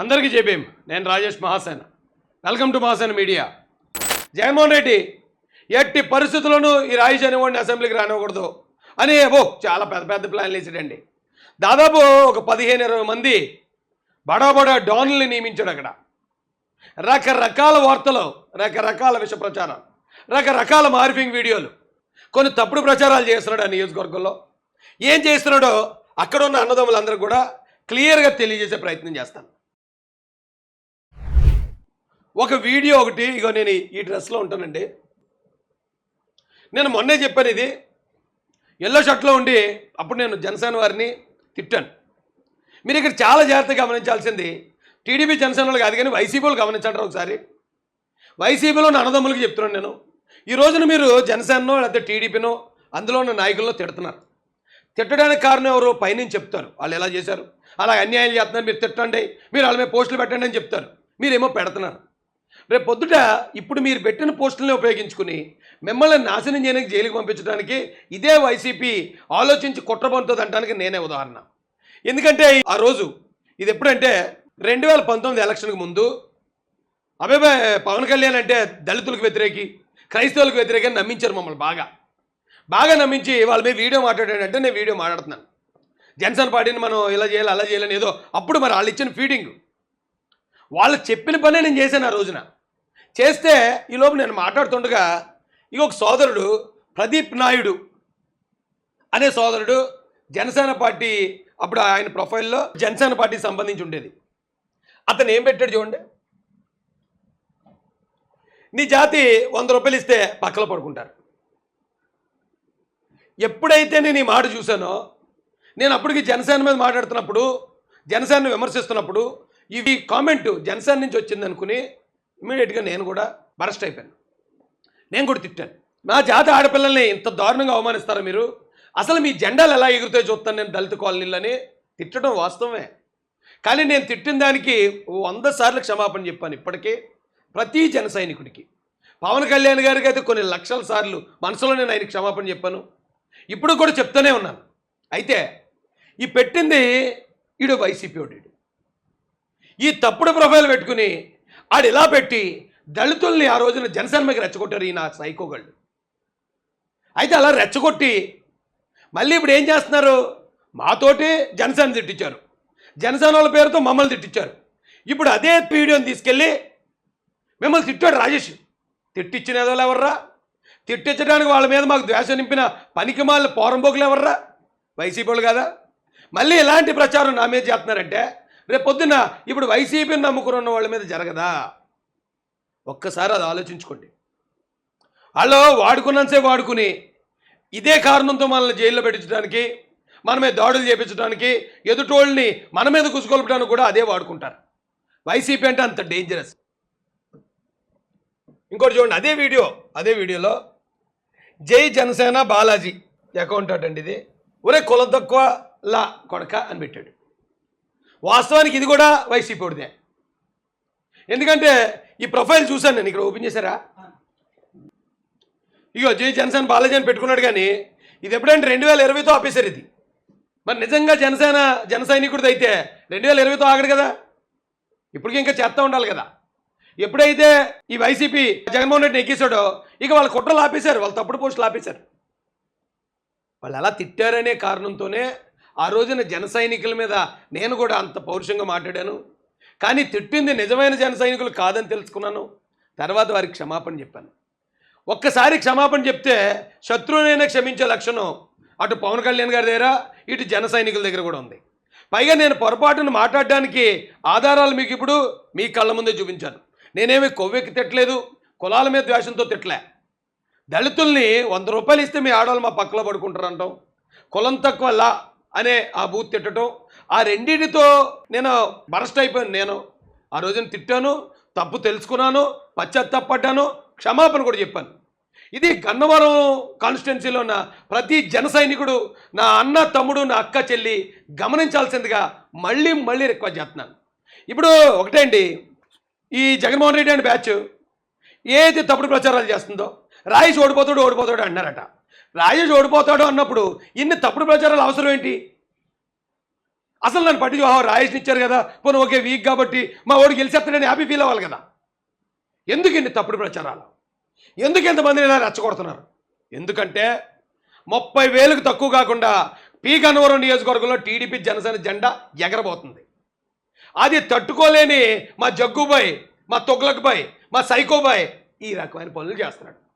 అందరికీ చెప్పేం నేను Rajesh Mahasena. Welcome to Mahasena media. Jaganmohan Reddy ఎట్టి పరిస్థితుల్లోనూ ఈ రాయిష్ అనేవాడిని అసెంబ్లీకి రానివ్వకూడదు అని ఓ చాలా పెద్ద పెద్ద ప్లాన్లు వేసాడండి. దాదాపు ఒక పదిహేను ఇరవై మంది బడా బడా డాన్లని నియమించాడు అక్కడ. రకరకాల వార్తలు రకరకాల విష ప్రచారం రకరకాల మార్ఫింగ్ వీడియోలు కొన్ని తప్పుడు ప్రచారాలు చేస్తున్నాడు ఆ నియోజకవర్గంలో. ఏం చేస్తున్నాడో అక్కడ ఉన్న అన్నదమ్ములందరూ కూడా క్లియర్గా తెలియజేసే ప్రయత్నం చేస్తాను. ఒక వీడియో ఒకటి ఇగో నేను ఈ డ్రెస్లో ఉంటానండి. నేను మొన్నే చెప్పాను ఇది. ఎల్లో షర్ట్లో ఉండి అప్పుడు నేను జనసేన వారిని తిట్టాను. మీరు ఇక్కడ చాలా జాగ్రత్తగా గమనించాల్సింది టీడీపీ జనసేన వాళ్ళు కాదు కానీ వైసీపీలు గమనించండి ఒకసారి. వైసీపీలో ఉన్న అన్నదమ్ములకి చెప్తున్నాను నేను. ఈ రోజున మీరు జనసేనో లేకపోతే టీడీపీనో అందులో ఉన్న నాయకుల్లో తిడుతున్నారు. తిట్టడానికి కారణం ఎవరు పైనుంచి చెప్తారు. వాళ్ళు ఎలా చేశారు? అలా అన్యాయం చేస్తున్నారు. మీరు తిట్టండి. మీరు వాళ్ళ మీద పోస్టులు పెట్టండి అని చెప్తారు. మీరేమో పెడుతున్నారు. రేపు పొద్దుట ఇప్పుడు మీరు పెట్టిన పోస్టుల్ని ఉపయోగించుకుని మిమ్మల్ని నాశనం చేయడానికి జైలుకి పంపించడానికి ఇదే వైసీపీ ఆలోచించి కుట్రబంతుంది అంటానికి నేనే ఉదాహరణ. ఎందుకంటే ఆ రోజు ఇది ఎప్పుడంటే రెండు వేల పంతొమ్మిది ఎలక్షన్కి ముందు అభిప్రాయ పవన్ కళ్యాణ్ అంటే దళితులకు వ్యతిరేకి క్రైస్తవులకు వ్యతిరేకంగా నమ్మించారు మమ్మల్ని బాగా. బాగా నమ్మించి వాళ్ళ మీద వీడియో మాట్లాడాడంటే నేను వీడియో మాట్లాడుతున్నాను. జన్సన్ పార్టీని మనం ఇలా చేయాలి అలా చేయాలని ఏదో అప్పుడు మరి వాళ్ళు ఇచ్చిన ఫీడింగ్ వాళ్ళు చెప్పిన పనే నేను చేశాను ఆ రోజున. చేస్తే ఈలోపు నేను మాట్లాడుతుండగా ఇక ఒక సోదరుడు ప్రదీప్ నాయుడు అనే సోదరుడు జనసేన పార్టీ అప్పుడు ఆయన ప్రొఫైల్లో జనసేన పార్టీకి సంబంధించి ఉండేది. అతను ఏం పెట్టాడు చూడండి. నీ జాతి వంద రూపాయలు ఇస్తే పక్కలో పడుకుంటారు. ఎప్పుడైతే నేను ఈ మాట చూశానో నేను అప్పటికి జనసేన మీద మాట్లాడుతున్నప్పుడు జనసేనను విమర్శిస్తున్నప్పుడు ఇవి కామెంట్ జనసేన నుంచి వచ్చింది అనుకుని ఇమీడియట్గా నేను కూడా బరస్ట్ అయిపోయాను. నేను కూడా తిట్టాను. నా జాతి ఆడపిల్లల్ని ఇంత దారుణంగా అవమానిస్తారా మీరు? అసలు మీ జెండాలు ఎలా ఎగురుతాయో చూస్తాను నేను దళిత కాలనీలని. తిట్టడం వాస్తవమే. కానీ నేను తిట్టిన దానికి వంద సార్లు క్షమాపణ చెప్పాను ఇప్పటికే ప్రతి జన సైనికుడికి. పవన్ కళ్యాణ్ గారికి అయితే కొన్ని లక్షల సార్లు మనసులో నేను ఆయన క్షమాపణ చెప్పాను. ఇప్పుడు కూడా చెప్తూనే ఉన్నాను. అయితే ఈ పెట్టింది ఈడు వైసీపీ ఓడి ఈ తప్పుడు ప్రొఫైల్ పెట్టుకుని ఆడు ఇలా పెట్టి దళితుల్ని ఆ రోజున జనసేన రెచ్చగొట్టారు ఈ సైకోగళ్ళు. అయితే అలా రెచ్చగొట్టి మళ్ళీ ఇప్పుడు ఏం చేస్తున్నారు? మాతోటి జనసేన తిట్టించారు. జనసేన వాళ్ళ పేరుతో మమ్మల్ని తిట్టించారు. ఇప్పుడు అదే పీడియోని తీసుకెళ్ళి మిమ్మల్ని తిట్టాడు రాజేష్. తిట్టించినదో ఎవర్రా? తిట్టించడానికి వాళ్ళ మీద మాకు ద్వేషం నింపిన పనికిమాల పోరంబోకులు ఎవర్రా? వైసీపీ వాళ్ళు కదా? మళ్ళీ ఇలాంటి ప్రచారం నా మీద చేస్తున్నారంటే రేపు పొద్దున్న ఇప్పుడు వైసీపీని నమ్ముకుని ఉన్న వాళ్ళ మీద జరగదా? ఒక్కసారి అది ఆలోచించుకోండి. వాళ్ళు వాడుకున్నంతసేపు వాడుకుని ఇదే కారణంతో మనల్ని జైల్లో పెట్టించడానికి మనమే దాడులు చేపించడానికి ఎదుటోళ్ళని మన మీద కుసుకొల్పడానికి కూడా అదే వాడుకుంటారు. వైసీపీ అంటే అంత డేంజరస్ ఇంకోటి చూడండి అదే వీడియో అదే వీడియోలో జై జనసేన బాలాజీ అకౌంట్ అండి ఇది. ఒరే కుల తక్కువ లా కొడక అని పెట్టాడు. వాస్తవానికి ఇది కూడా వైసీపీడిదే ఎందుకంటే ఈ ప్రొఫైల్ చూశాను నేను ఇక్కడ ఓపెన్ చేశారా? ఇగో జై జనసేన బాలాజీ అని పెట్టుకున్నాడు కానీ ఇది ఎప్పుడంటే రెండు వేల ఇరవైతో ఆపేశారు ఇది. మరి నిజంగా జనసేన జన సైనికుడిది అయితే రెండు వేల ఇరవైతో ఆగడు కదా? ఇప్పటికీ ఇంకా చేస్తూ ఉండాలి కదా. ఎప్పుడైతే ఈ వైసీపీ జగన్మోహన్ రెడ్డిని ఎక్కేశాడో ఇక వాళ్ళ కుట్రలు ఆపేశారు వాళ్ళ తప్పుడు పోస్టులు ఆపేశారు. వాళ్ళు ఎలా తిట్టారనే కారణంతోనే ఆ రోజున జన సైనికుల మీద నేను కూడా అంత పౌరుషంగా మాట్లాడాను. కానీ తిట్టింది నిజమైన జన సైనికులు కాదని తెలుసుకున్నాను. తర్వాత వారికి క్షమాపణ చెప్పాను. ఒక్కసారి క్షమాపణ చెప్తే శత్రువునైనా క్షమించే లక్షణం అటు పవన్ కళ్యాణ్ గారి దగ్గర ఇటు జన సైనికుల దగ్గర కూడా ఉంది. పైగా నేను పొరపాటును మాట్లాడడానికి ఆధారాలు మీకు ఇప్పుడు మీ కళ్ళ ముందే చూపించాను. నేనేమి కొవ్వెక్కి తిట్టలేదు కులాల మీద ద్వేషంతో తిట్టలే. దళితుల్ని వంద రూపాయలు ఇస్తే మీ ఆడవాళ్ళు మా పక్కలో పడుకుంటారు అంటాం కులం తక్కువ లా అనే ఆ బూత్ తిట్టడం ఆ రెండింటితో నేను బరస్ట్ అయిపోయాను నేను. ఆ రోజున తిట్టాను తప్పు తెలుసుకున్నాను పశ్చాత్తాపడ్డాను క్షమాపణ కూడా చెప్పాను. ఇది గన్నవరం కాన్స్టిట్యున్సీలో ఉన్న ప్రతి జన సైనికుడు నా అన్న తమ్ముడు నా అక్క చెల్లి గమనించాల్సిందిగా మళ్ళీ మళ్ళీ రిక్వెస్ట్ చేస్తున్నాను. ఇప్పుడు ఒకటే అండి ఈ జగన్మోహన్ రెడ్డి అండ్ బ్యాచ్ ఏది తప్పుడు ప్రచారాలు చేస్తుందో రాయిస్ ఓడిపోతాడు ఓడిపోతాడు అన్నారట రాజేష్ ఓడిపోతాడు అన్నప్పుడు ఇన్ని తప్పుడు ప్రచారాలు అవసరం ఏంటి? అసలు నన్ను పట్టి రాయేష్ని ఇచ్చారు కదా. పోనీ ఓకే వీక్ కాబట్టి మా ఓడి గెలిచేస్తాడని హ్యాపీ ఫీల్ అవ్వాలి కదా. ఎందుకు ఇన్ని తప్పుడు ప్రచారాలు? ఎందుకు ఎంతమందిని ఇలా రెచ్చగొడుతున్నారు? ఎందుకంటే ముప్పై వేలకు తక్కువ కాకుండా పీ. గన్నవరం నియోజకవర్గంలో టీడీపీ జనసేన జెండా ఎగరబోతుంది. అది తట్టుకోలేని మా జగ్గుబాయ్ మా తొగ్లక్బాయ్ మా సైకోబాయ్ ఈ రకమైన పనులు చేస్తున్నాడు.